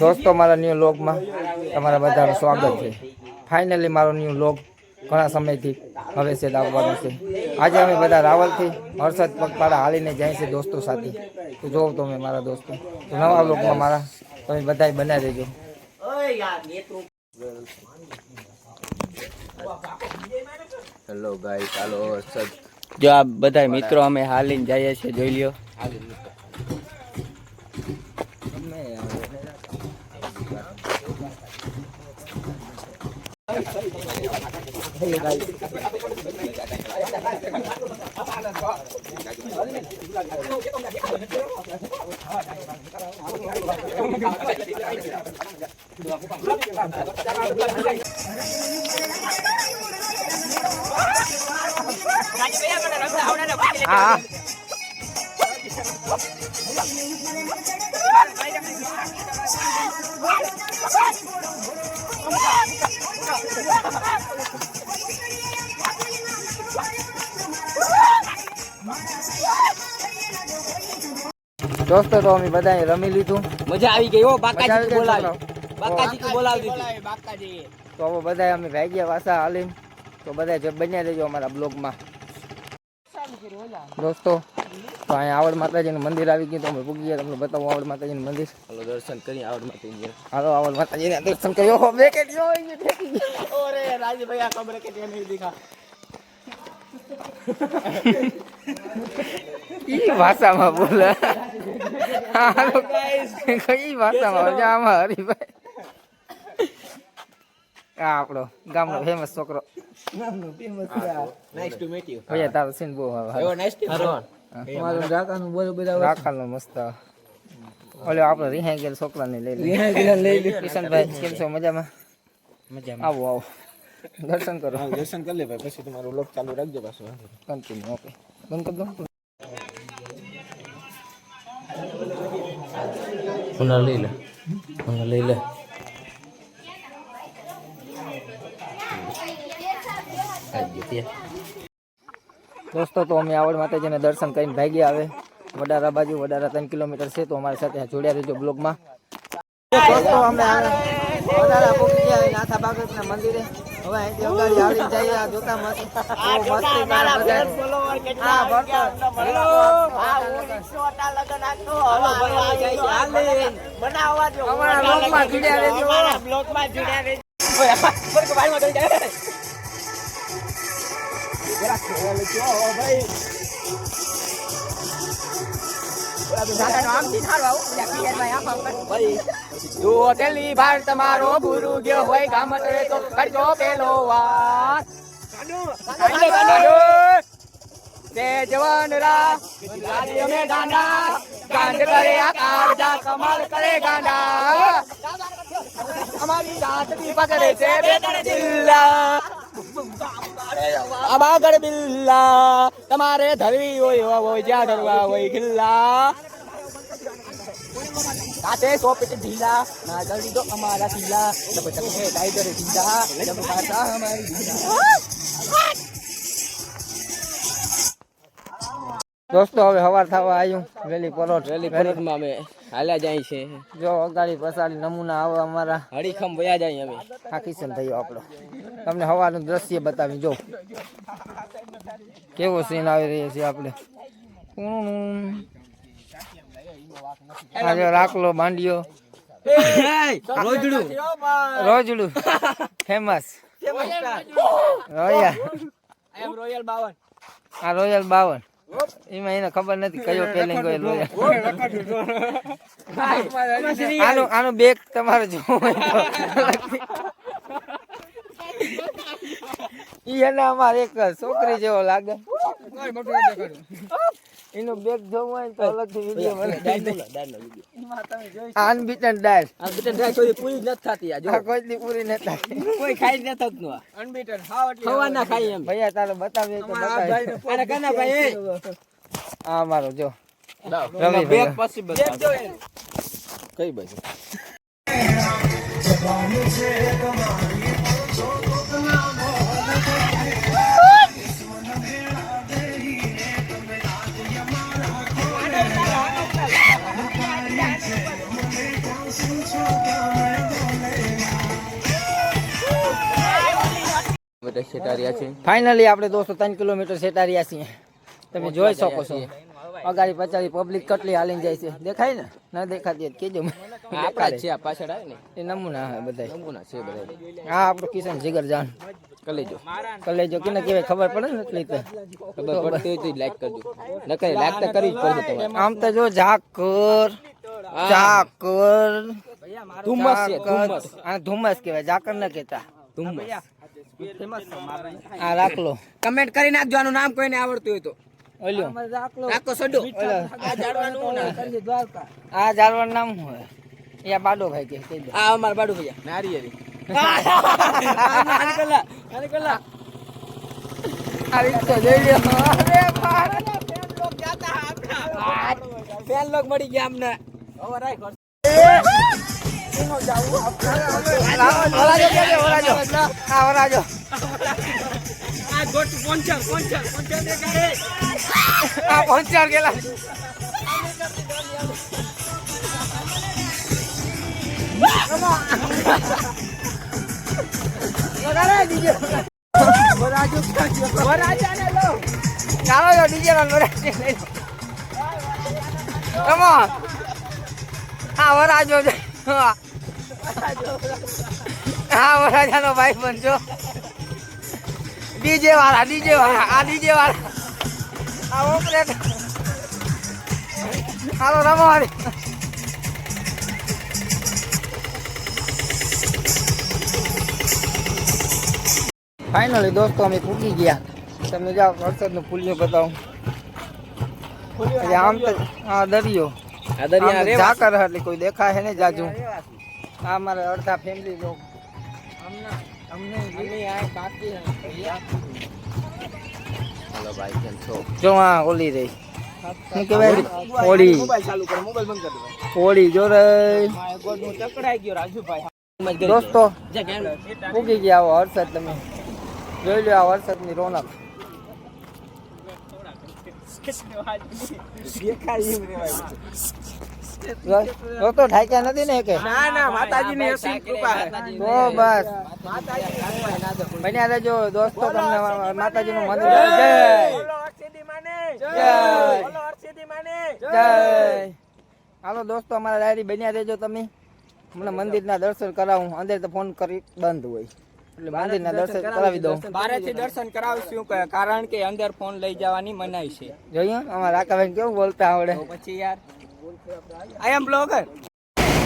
દોસ્તો મારા ન્યૂ લોગમાં તમારા બધાનું સ્વાગત છે. ફાઇનલી મારો ન્યૂ લોગ ઘણા સમયથી હવે છે આવવાનો છે. આજે અમે બધા રાવલથી હર્ષદ પગપાળા હાલીને જાય છે દોસ્તો સાથે. તો જોવો તમે મારા દોસ્તો. તો નવા લોગમાં મારા તમે બધાય બનાવી દેજો હેલો ગાઈસ ચાલો હર્ષદ. જો આ બધા મિત્રો અમે હાલીને જઈએ છીએ જોઈ લ્યો. હા દોસ્તો તો અમે બધાએ રમી લીધું. મજા આવી ગઈ હો બાકાજી બોલાવી. બાકાજી તો બોલાવી દીધી. તો હવે બધા અમે ભાગ્યા વાસા હાલીને. તો બધા જે બન્યા રહેજો અમારા બ્લોગમાં. દોસ્તો તો અહીંયા આવડ માતાજીનું મંદિર આવી ગયું તો અમે પૂગી ગયા. તમને બતાવું આવડ માતાજીનું મંદિર. હાલો દર્શન કરી આવડ માતાજી હાલો આવડ માતાજીને દર્શન કર્યો હો બે કે. ઓરે રાજભાઈ આ ખબર કે નહીં દીખા ઈ ભાષામાં બોલે. હાલો કઈ ભાષામાં બોલે? આમાં હરીભાઈ આ આપણો ગામનો ફેમસ છોકરો. નાઈસ ટુ મીટ યુ ભૈયા તારો સીન બહુ આવે એવો નાઈસ ટુ તમારું રાકાનું બોલો બધા રાખવાનો મસ્ત. ઓલે આપણો રિહાઈ ગયેલ છોકરાને લઈ લે. કિશનભાઈ કેમ છો? મજામાં? મજામાં. આવો આવો. દર્શન કરો. દર્શન કરી લે ભાઈ પછી તમારું લોક ચાલુ રાખજો પાછો. કન્ટિન્યુ ઓકે બંધ કરી દો. પુનઃ લઈ લે પુનઃ લઈ લે દોસ્તો, તો અમે આવડ માતાજીને દર્શન કરીને ભાગી આવે. વડારા બાજુ, વડારા ત્રણ કિલોમીટર છે, તો અમારી સાથે જોડ્યા રહેજો બ્લોગમાં. દોસ્તો, અમે વડારા પહોંચી ગયા નાથા બાગતના મંદિરે. હવે અહીંથી અગાડી આવીને જઈએ, આ જોતા મસ્ત બહુ મસ્તી અમારા જોડ્યા રહેજો. જો ભાર તમારો ગુરુ ગયો હોય ગામ તો કરજો પેલો વાત. તે અમારી જિલ્લા બિલ્લા. તમારે ધરવી હોય હોય, જ્યાં ધરવા હોય, ખિલ્લા. સાથે સો પેટ ઢીલા. ના, જલ્દી તો અમારા ઢીલા. તક હે ઢીલા. કાતા ઢીલા. દોસ્તો હવે હવાર થવા આવ્યું વેલી પરોઠ. રેલી પરોઠમાં અમે હાલ્યા જાય છે. જો અગાડી પસાડી નમૂના આવે અમારા. હડીખમ વયા જાય અમે. આ કિશન થયો આપણો. તમને હવાનું દ્રશ્ય બતાવી જો. કેવો સીન આવી રહ્યો છે આપણે. આજે રાખલો માંડ્યો. રોજડું. રોજડું. ફેમસ રોયા રોયલ બાવન આ રોયલ બાવન એમાં એને ખબર નથી કયો પેલિંગ હોય રોયલ આનું આનું બેગ તમારે જોવું. ઈ એને અમારે એક છોકરી જેવો લાગે. એનો બેગ જોવું હોય તો અલગથી વીડિયો આન બીટન ડાયર આન બીટન ડ્રાય કોઈ પૂરી જ નથી થતી આ જો. કોઈ દી પૂરી ન થાય કોઈ ખાઈ નથી થતું આ. અનબીટન હાવ એટલે ખવા ના ખાઈ એમ. ભૈયા તારે બતાવીએ તો બતાવી અરે કના ભાઈ આ મારો જો. રમી બેગ બેગ પછી બતાવ. કઈ બાજુ? બધા શેટારિયા છે. ફાઇનલી આપણે દોસ્તો ત્રણ કિલોમીટર સેટા છીએ. તમે જોઈ શકો છો. અગાડી પચાડી પબ્લિક કેટલી હાલીને જાય છે. દેખાય ને? ના દેખાતી તો આપણા છે આ પાછળ આવે ને? એ નમૂના હે બધા નમૂના છે બધા હા આપણો કિશન જીગર જાન. કલેજો. કલેજો કેને કહેવાય ખબર પડે ને એટલી તો. ખબર પડતી હોય તો લાઈક કરજો. નકર લાઈક તો કરી જ પડશે તમારે આમ તો જો ઝાકર ઝાકર ધુમ્મસ છે. ધુમ્મસ. આ ધુમ્મસ કહેવાય ઝાકર ન કહેતા. ધુમ્મસ. આ રાખલો. કમેન્ટ કરી નાખજો આનું નામ કોઈને આવડતું હોય તો. ઓલ્યો. રાખો સડો. આ ઝાડવાનું નામ? આ જાળવાનું નામ હોય? એ બાડો ભાઈ કે આ અમાર બાડુ ભૈયા નારિયેરી આ રીત તો જોઈ લ્યો. અરે બાપ. ફેન લોક મળી ગયા અમને. પહોંચાડ ગયેલા. ચાલો જો ડીજે નો વરાજો લઈ લો. Come હા વરાજો છે. હા વરાજાનો ભાઈ બનજો. ડીજે વાળા ડીજે વાળા આ ડીજે વાળા. આ ઓપરેટર. હાલો રમો ફાઇનલી દોસ્તો અમે પૂકી ગયા. તમે જાઓ વરસાદનું પુલિયો બતાવું. આમ તો હા દરિયો. ઝાકર એટલે કોઈ દેખાય છે ને જાજુ. આ મારે અડધા ફેમિલી લોકો જો આ ઓલી રહી. શું કહેવાય? ઓળી. ઓળી જો રે દોસ્તો ઉગી ગયા આવો વરસાદ તમે. જોઈ લો આ વરસાદની રોનક. દોસ્તો ઢાક્યા નથી ને કે ના ના માતાજીની અસીમ કૃપા. છે તો બસ. બન્યા રહેજો દોસ્તો તમને માતાજીનું મંદિર જય. બોલો હરસિદ્ધિ માને. જય. બોલો હરસિદ્ધિ માને. જય. હાલો દોસ્તો અમારા ડાયરી બન્યા રહેજો તમે. મને મંદિરના દર્શન કરાવું. અંદર તો ફોન કરી બંધ હોય. એટલે મંદિરના દર્શન કરાવી દઉં. બારેથી દર્શન કરાવશું કારણ કે અંદર ફોન લઈ જવાની મનાઈ છે. જોઈએ અમારા રાકાભાઈ કેવું બોલતા આવડે. પછી યાર આઈ એમ બ્લોગર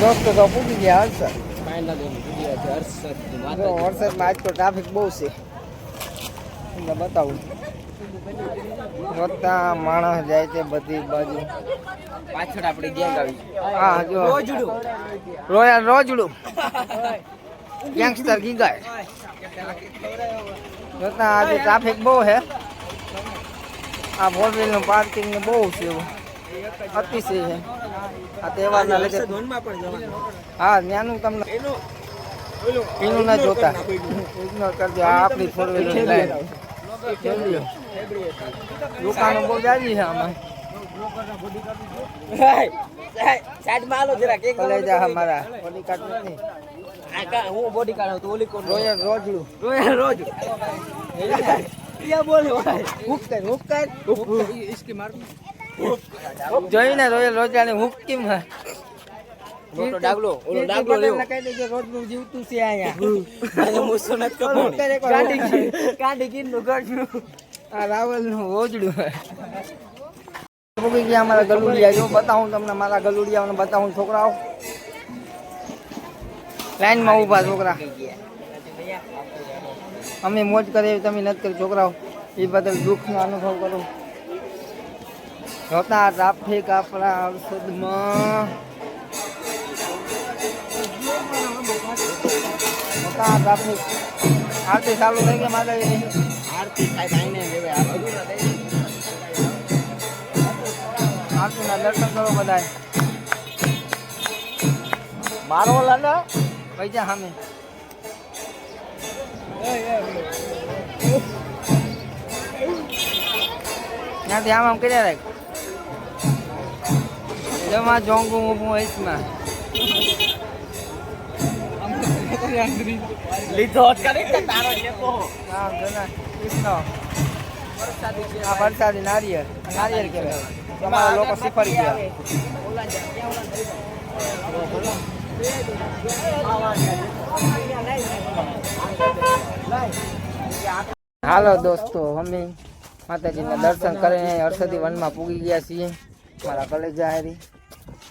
દોસ્તો તો પૂકી ગયા હર્ષદ ફાઇનલ એમ વિડિયો છે હર્ષદ જો વરસાદમાં આજ તો ટ્રાફિક બહુ છે તમને બતાવું વધતા માણસ જાય છે બધી બાજુ પાછળ આપણી ગેંગ આવી હા જો રોયલ રોજડું યંગસ્ટર ગીગાય જોતા આજે ટ્રાફિક બહુ છે આ ફોરનું પાર્કિંગ ને બહુ છે એવું અતિશય છે. આ તહેવારના લીધે. હા ત્યાંનું તમને એનું ના જોતા. ઇગ્નોર કરજો આ આપણી ફોર વ્હીલર દુકાનો બહુ જાજી છે આમાં. રોજડું. રોજ રોજ જોઈને રોયલ રોજાની હુક કેમ મોટો ડાગલો ઓલો ડાગલો લેવો કહી દેજો જીવતું છે અહીંયા. અને કાંડી કાંડી નું. ગઢનું આ હે. મૂકી ગયા અમારા ગલુડિયા. જો બતાવું તમને મારા ગલુડિયાઓને બતાવું છોકરાઓ. લાઈનમાં ઊભા છોકરા. અમે મોજ કરે તમે નથી કરી. છોકરાઓ એ બદલ દુઃખનો અનુભવ કરું. જોતા ટ્રાફિક આપણા અરસદમાં જોતા ટ્રાફિક આરતી ચાલુ થઈ ગઈ માતાજીની આરતી થાય આઈને લેવાય આ બધું આરતીના દર્શન કરો બધાય. મારો લાના પૈસા સામે. ત્યાંથી આમ આમ કર્યા રાખ. જેમાં જોંગું mau હઈશમાં લીધો વરસાદી નારિયેળ. નારિયેળ કહેવાય. તમારા લોકો શીખવાડી ગયા. હાલો દોસ્તો અમે માતાજીના દર્શન કરીને હર્ષદી વનમાં પૂગી ગયા છીએ. મારા કલેજા હારી.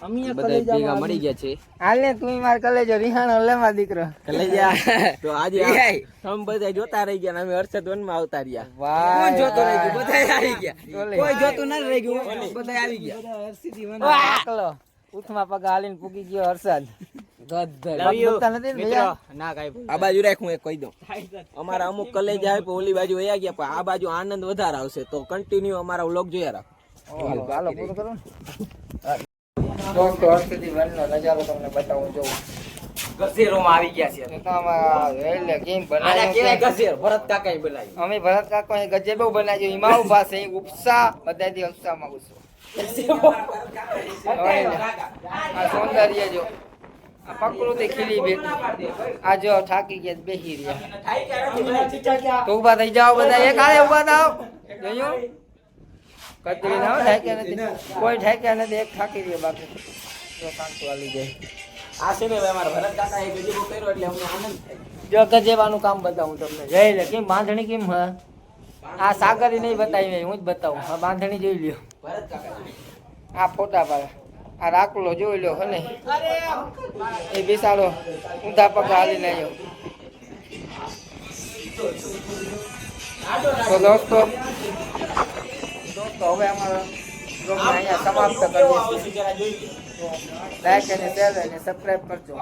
બધા ભેગા મળી ગયા છે. હાલ ને તું માર કલેજો રિહાણો લેવા દીકરો. તો આજે તમે બધા જોતા રહી ગયા ને અમે હર્ષદ વનમાં આવતા રહ્યા. વાહ. જોતો રહી ગયું? બધા આવી ગયા. કોઈ જોતું ના રહી ગયું બધા આવી ગયા. એકલો. ઉઠમાં પગ હાલીને પૂગી ગયો હર્ષદ. અમારા અમુક કલેજ આવે ઓલી બાજુ વયા ગયા પણ આ બાજુ આનંદ વધારે આવશે. તો કન્ટિન્યુ અમારા વ્લોગ જોયા રાખો. હાલો પૂરો કરો ને દોસ્તો હર્ષદી વનનો નજારો તમને બતાવું જોઉં ગસેરોમાં આવી ગયા છે. એટલે કેમ આને કેવાય ગસેર ભરત કાકાએ બનાવ્યું અમે ભરત કાકો ગજેબો બનાવ્યો એમાં ઊભા છે. ઉપસા બધાથી ઉપસામાં ગુસ્સો હવે સૌંદર્ય જો આ પ્રકૃતિ ખીલી બે આ જો થાકી ગયા બેસી રહ્યા. તો ઊભા થઈ જાઓ બધા. એક આલે ઊભા થાવ જોયું? કતરી ના હોય, ઠાક્યા નથી. કોઈ ઠાક્યા નથી એક થાકી દે બાકી. જો કાંતો જાય. આ છે ને અમારા ભરત કાકા એ ગજબો કર્યો એટલે અમને આનંદ થાય. જો ગજેવાનું કામ બતાવું તમને. જઈ લે કેમ બાંધણી કેમ હા? આ સાગરી નહીં બતાવી હું જ બતાવું. હા બાંધણી જોઈ લ્યો. ભરત કાકા આ ફોટા પર. આ રાખલો જોઈ લ્યો હને એ બિસાડો. ઊંધા પગ હાલીને આવ્યો તો દોસ્તો દોસ્તો હવે અમારો બ્લોગને અહીંયા સમાપ્ત કરીએ છીએ. લાઈક અને શેર અને સબસ્ક્રાઈબ કરજો.